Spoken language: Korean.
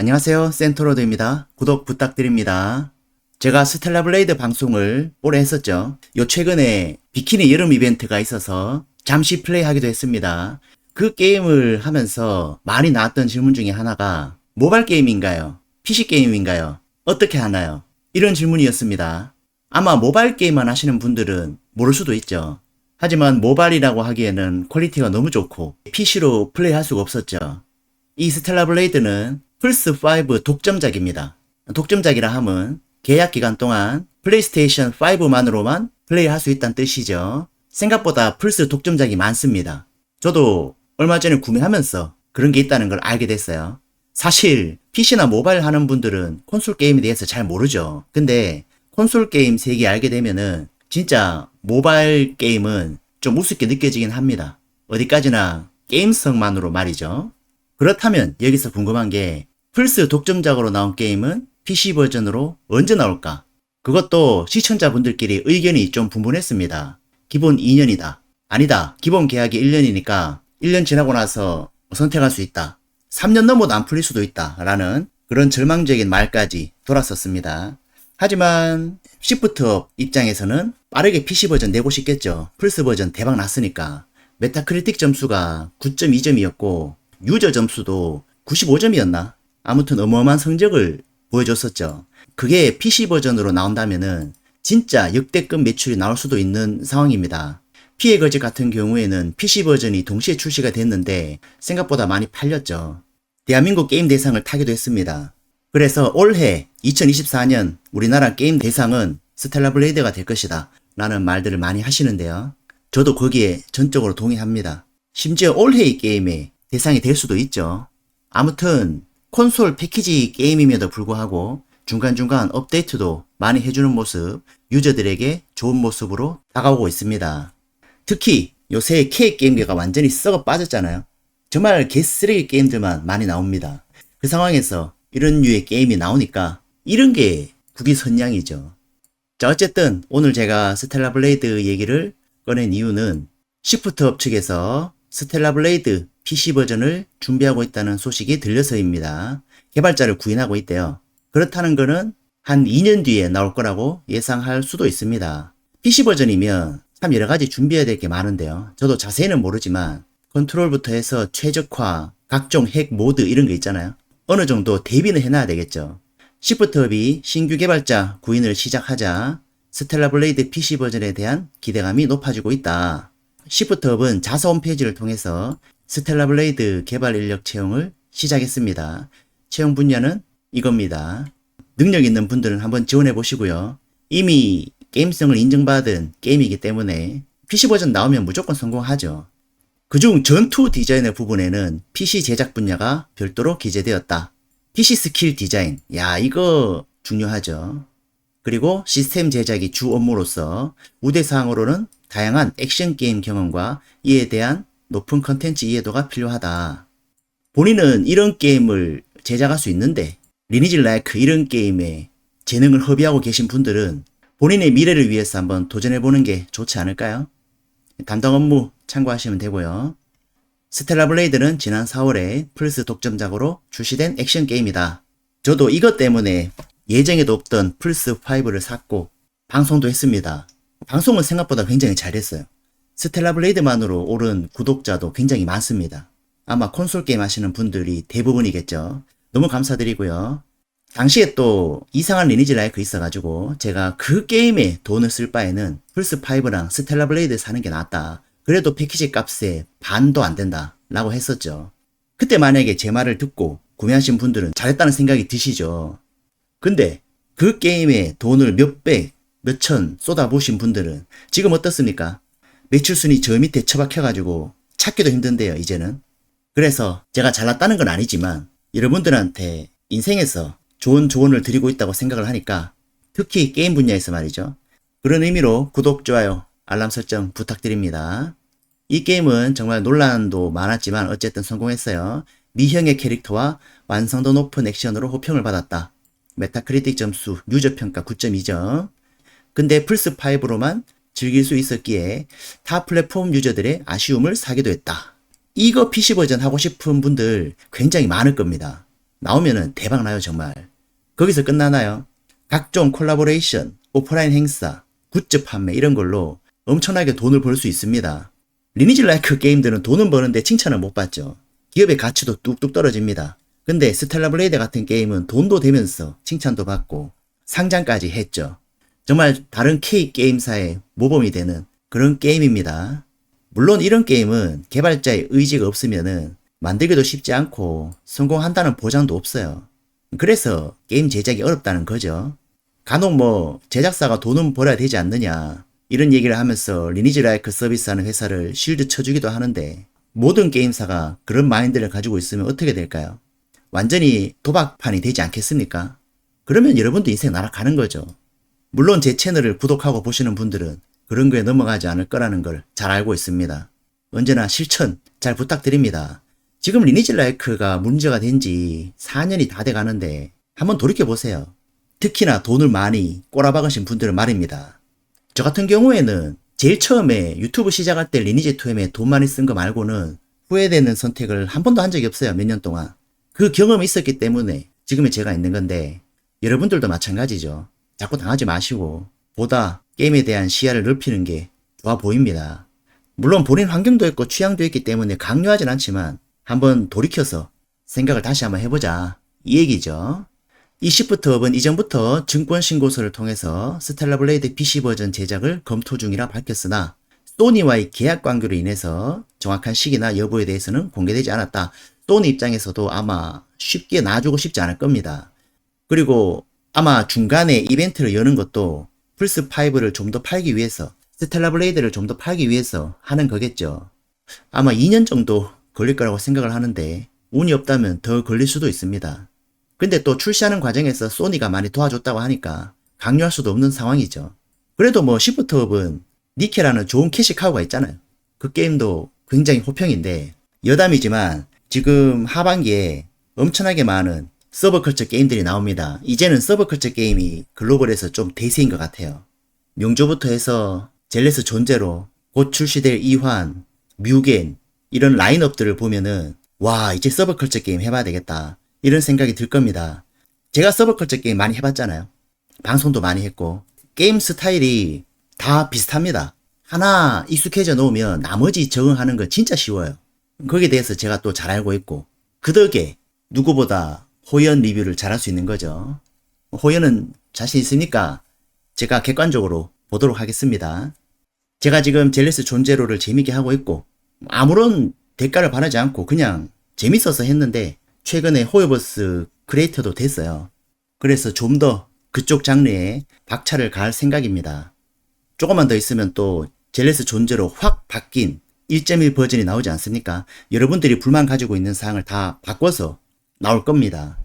안녕하세요. 센터로드입니다. 구독 부탁드립니다. 제가 스텔라 블레이드 방송을 오래 했었죠. 요 최근에 비키니 여름 이벤트가 있어서 잠시 플레이하기도 했습니다. 그 게임을 하면서 많이 나왔던 질문 중에 하나가 모바일 게임인가요? PC 게임인가요? 어떻게 하나요? 이런 질문이었습니다. 아마 모바일 게임만 하시는 분들은 모를 수도 있죠. 하지만 모바일이라고 하기에는 퀄리티가 너무 좋고 PC로 플레이할 수가 없었죠. 이 스텔라 블레이드는 플스5 독점작입니다. 독점작이라 함은 계약 기간 동안 플레이스테이션 5만으로만 플레이할 수 있다는 뜻이죠. 생각보다 플스 독점작이 많습니다. 저도 얼마 전에 구매하면서 그런 게 있다는 걸 알게 됐어요. 사실 PC나 모바일 하는 분들은 콘솔 게임에 대해서 잘 모르죠. 근데 콘솔 게임 세계 알게 되면은 진짜 모바일 게임은 좀 우습게 느껴지긴 합니다. 어디까지나 게임성만으로 말이죠. 그렇다면 여기서 궁금한 게 플스 독점작으로 나온 게임은 PC 버전으로 언제 나올까? 그것도 시청자분들끼리 의견이 좀 분분했습니다. 기본 2년이다. 아니다. 기본 계약이 1년이니까 1년 지나고 나서 선택할 수 있다. 3년 넘어도 안 풀릴 수도 있다. 라는 그런 절망적인 말까지 돌았었습니다. 하지만 시프트업 입장에서는 빠르게 PC 버전 내고 싶겠죠. 플스 버전 대박 났으니까. 메타크리틱 점수가 9.2점이었고 유저 점수도 95점이었나? 아무튼 어마어마한 성적을 보여줬었죠. 그게 PC 버전으로 나온다면은 진짜 역대급 매출이 나올 수도 있는 상황입니다. 피해 거지 같은 경우에는 PC 버전이 동시에 출시가 됐는데 생각보다 많이 팔렸죠. 대한민국 게임 대상을 타기도 했습니다. 그래서 올해 2024년 우리나라 게임 대상은 스텔라 블레이드가 될 것이다. 라는 말들을 많이 하시는데요. 저도 거기에 전적으로 동의합니다. 심지어 올해의 게임에 대상이 될 수도 있죠. 아무튼 콘솔 패키지 게임임에도 불구하고 중간중간 업데이트도 많이 해주는 모습 유저들에게 좋은 모습으로 다가오고 있습니다. 특히 요새 K 게임계가 완전히 썩어 빠졌잖아요. 정말 개쓰레기 게임들만 많이 나옵니다. 그 상황에서 이런 류의 게임이 나오니까 이런 게 국기선양이죠. 자 어쨌든 오늘 제가 스텔라 블레이드 얘기를 꺼낸 이유는 시프트 업 측에서 스텔라 블레이드 PC 버전을 준비하고 있다는 소식이 들려서입니다. 개발자를 구인하고 있대요. 그렇다는 거는 한 2년 뒤에 나올 거라고 예상할 수도 있습니다. PC 버전이면 참 여러 가지 준비해야 될 게 많은데요. 저도 자세히는 모르지만 컨트롤부터 해서 최적화, 각종 핵 모드 이런 거 있잖아요. 어느 정도 대비는 해놔야 되겠죠. 시프트업이 신규 개발자 구인을 시작하자 스텔라 블레이드 PC 버전에 대한 기대감이 높아지고 있다. 시프트업은 자사 홈페이지를 통해서 스텔라 블레이드 개발 인력 채용을 시작했습니다. 채용 분야는 이겁니다. 능력 있는 분들은 한번 지원해 보시고요. 이미 게임성을 인정받은 게임이기 때문에 PC 버전 나오면 무조건 성공하죠. 그중 전투 디자인의 부분에는 PC 제작 분야가 별도로 기재되었다. PC 스킬 디자인. 야, 이거 중요하죠. 그리고 시스템 제작이 주 업무로서 우대 사항으로는 다양한 액션 게임 경험과 이에 대한 높은 컨텐츠 이해도가 필요하다. 본인은 이런 게임을 제작할 수 있는데 리니지 라이크 이런 게임에 재능을 허비하고 계신 분들은 본인의 미래를 위해서 한번 도전해보는 게 좋지 않을까요? 담당 업무 참고하시면 되고요. 스텔라 블레이드는 지난 4월에 플스 독점작으로 출시된 액션 게임이다. 저도 이것 때문에 예정에도 없던 플스5를 샀고 방송도 했습니다. 방송은 생각보다 굉장히 잘했어요. 스텔라 블레이드만으로 오른 구독자도 굉장히 많습니다. 아마 콘솔 게임 하시는 분들이 대부분이겠죠. 너무 감사드리고요. 당시에 또 이상한 리니지 라이크 있어가지고 제가 그 게임에 돈을 쓸 바에는 플스5랑 스텔라 블레이드 사는 게 낫다. 그래도 패키지 값에 반도 안 된다. 라고 했었죠. 그때 만약에 제 말을 듣고 구매하신 분들은 잘했다는 생각이 드시죠. 근데 그 게임에 돈을 몇백, 몇천 쏟아부으신 분들은 지금 어떻습니까? 매출 순위 저 밑에 처박혀가지고 찾기도 힘든데요, 이제는. 그래서 제가 잘났다는 건 아니지만 여러분들한테 인생에서 좋은 조언을 드리고 있다고 생각을 하니까 특히 게임 분야에서 말이죠. 그런 의미로 구독, 좋아요, 알람 설정 부탁드립니다. 이 게임은 정말 논란도 많았지만 어쨌든 성공했어요. 미형의 캐릭터와 완성도 높은 액션으로 호평을 받았다. 메타크리틱 점수 유저 평가 9.2점. 근데 플스5로만 즐길 수 있었기에 타 플랫폼 유저들의 아쉬움을 사기도 했다. 이거 PC 버전 하고 싶은 분들 굉장히 많을 겁니다. 나오면은 대박 나요, 정말. 거기서 끝나나요? 각종 콜라보레이션, 오프라인 행사, 굿즈 판매 이런 걸로 엄청나게 돈을 벌 수 있습니다. 리니지 라이크 게임들은 돈은 버는데 칭찬을 못 받죠. 기업의 가치도 뚝뚝 떨어집니다. 근데 스텔라 블레이드 같은 게임은 돈도 되면서 칭찬도 받고 상장까지 했죠. 정말 다른 K 게임사의 모범이 되는 그런 게임입니다. 물론 이런 게임은 개발자의 의지가 없으면은 만들기도 쉽지 않고 성공한다는 보장도 없어요. 그래서 게임 제작이 어렵다는 거죠. 간혹 뭐 제작사가 돈은 벌어야 되지 않느냐 이런 얘기를 하면서 리니지 라이크 서비스하는 회사를 실드 쳐주기도 하는데 모든 게임사가 그런 마인드를 가지고 있으면 어떻게 될까요? 완전히 도박판이 되지 않겠습니까? 그러면 여러분도 인생 날아가는 거죠. 물론 제 채널을 구독하고 보시는 분들은 그런 거에 넘어가지 않을 거라는 걸 잘 알고 있습니다. 언제나 실천 잘 부탁드립니다. 지금 리니지 라이크가 문제가 된 지 4년이 다 돼 가는데 한번 돌이켜 보세요. 특히나 돈을 많이 꼬라박으신 분들은 말입니다. 저 같은 경우에는 제일 처음에 유튜브 시작할 때 리니지 2M에 돈 많이 쓴 거 말고는 후회되는 선택을 한 번도 한 적이 없어요. 몇 년 동안. 그 경험이 있었기 때문에 지금의 제가 있는 건데 여러분들도 마찬가지죠. 자꾸 당하지 마시고 보다 게임에 대한 시야를 넓히는 게 좋아 보입니다. 물론 본인 환경도 있고 취향도 있기 때문에 강요하진 않지만 한번 돌이켜서 생각을 다시 한번 해보자. 이 얘기죠. 이 시프트업은 이전부터 증권신고서를 통해서 스텔라블레이드 PC 버전 제작을 검토 중이라 밝혔으나 소니와의 계약 관계로 인해서 정확한 시기나 여부에 대해서는 공개되지 않았다. 소니 입장에서도 아마 쉽게 놔주고 싶지 않을 겁니다. 그리고 아마 중간에 이벤트를 여는 것도 플스5를 좀 더 팔기 위해서 스텔라 블레이드를 좀 더 팔기 위해서 하는 거겠죠. 아마 2년 정도 걸릴 거라고 생각을 하는데 운이 없다면 더 걸릴 수도 있습니다. 근데 또 출시하는 과정에서 소니가 많이 도와줬다고 하니까 강요할 수도 없는 상황이죠. 그래도 뭐 시프트업은 니케라는 좋은 캐시카우가 있잖아요. 그 게임도 굉장히 호평인데 여담이지만 지금 하반기에 엄청나게 많은 서브컬처 게임들이 나옵니다. 이제는 서브컬처 게임이 글로벌에서 좀 대세인 것 같아요. 명조부터 해서 젤레스 존재로 곧 출시될 이환, 뮤겐 이런 라인업들을 보면은 와 이제 서브컬처 게임 해봐야 되겠다 이런 생각이 들 겁니다. 제가 서브컬처 게임 많이 해봤잖아요. 방송도 많이 했고 게임 스타일이 다 비슷합니다. 하나 익숙해져 놓으면 나머지 적응하는 거 진짜 쉬워요. 거기에 대해서 제가 또 잘 알고 있고 그 덕에 누구보다 호연 리뷰를 잘할 수 있는 거죠. 호연은 자신 있으니까 제가 객관적으로 보도록 하겠습니다. 제가 지금 젤레스 존제로를 재밌게 하고 있고 아무런 대가를 바라지 않고 그냥 재밌어서 했는데 최근에 호요버스 크리에이터도 됐어요. 그래서 좀 더 그쪽 장르에 박차를 가할 생각입니다. 조금만 더 있으면 또 젤레스 존재로 확 바뀐 1.1 버전이 나오지 않습니까? 여러분들이 불만 가지고 있는 사항을 다 바꿔서 나올 겁니다.